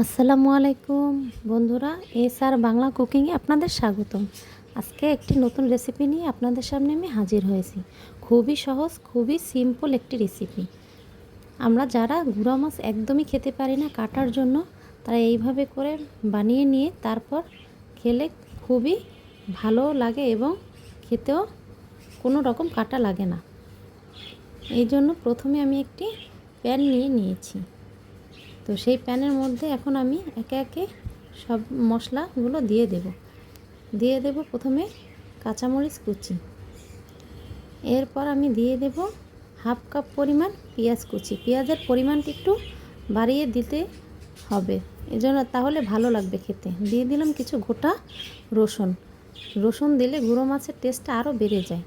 আসসালামু আলাইকুম। বন্ধুরা, এস আর বাংলা কুকিংয়ে আপনাদের স্বাগতম। আজকে একটি নতুন রেসিপি নিয়ে আপনাদের সামনে আমি হাজির হয়েছি। খুবই সহজ, খুবই সিম্পল একটি রেসিপি। আমরা যারা গুঁড়া মাছ একদমই খেতে পারি না কাটার জন্য, তারা এইভাবে করে বানিয়ে নিয়ে তারপর খেলে খুবই ভালো লাগে এবং খেতেও কোনো রকম কাটা লাগে না। এই জন্য প্রথমে আমি একটি প্যান নিয়ে নিয়েছি। তো সেই প্যানের মধ্যে এখন আমি একে একে সব মশলাগুলো দিয়ে দেব। দিয়ে দেব প্রথমে কাঁচামরিচ কুচি। এরপর আমি দিয়ে দেব হাফ কাপ পরিমাণ পেঁয়াজ কুচি। পেঁয়াজের পরিমাণটা একটু বাড়িয়ে দিতে হবে। এজন্য তাহলে ভালো লাগবে খেতে। দিয়ে দিলাম কিছু গোটা রসুন। রসুন দিলে গুঁড়ো মাছের টেস্টটা আরও বেড়ে যায়।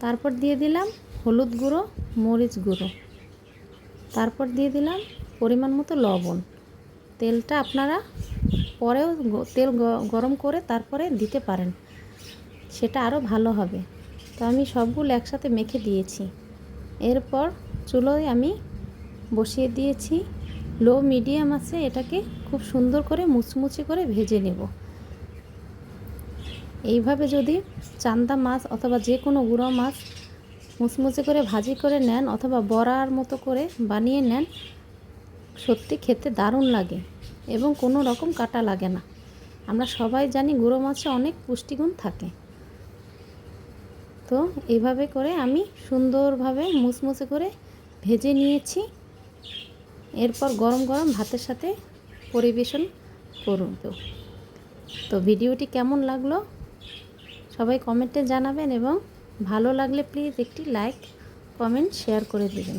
তারপর দিয়ে দিলাম হলুদ গুঁড়ো, মরিচ গুঁড়ো। তারপর দিয়ে দিলাম পরিমাণ মতো লবণ। তেলটা আপনারা পরেও তেল গরম করে তারপরে দিতে পারেন। সেটা আরও ভালো হবে। তো আমি সবগুলো একসাথে মেখে দিয়েছি। এরপর চুলোয় আমি বসিয়ে দিয়েছি। লো, মিডিয়াম আছে, এটাকে খুব সুন্দর করে মুচমুচে করে ভেজে নেব। এইভাবে যদি চান্দা মাছ অথবা যে কোনো গুঁড়ো মাছ মুচমুচে করে ভাজি করে নেন অথবা বড়ার মতো করে বানিয়ে নেন সত্যি খেতে দারুণ লাগে এবং কোনো রকম কাটা লাগে না। আমরা সবাই জানি গুঁড়ো মাছে অনেক পুষ্টিগুণ থাকে। তো এইভাবে করে আমি সুন্দরভাবে মুচমুচে করে ভেজে নিয়েছি। এরপর গরম গরম ভাতের সাথে পরিবেশন করুন তো। তো ভিডিওটি কেমন লাগল? সবাই কমেন্টে জানাবেন এবং ভালো লাগলে প্লিজ একটি লাইক, কমেন্ট, শেয়ার করে দেবেন।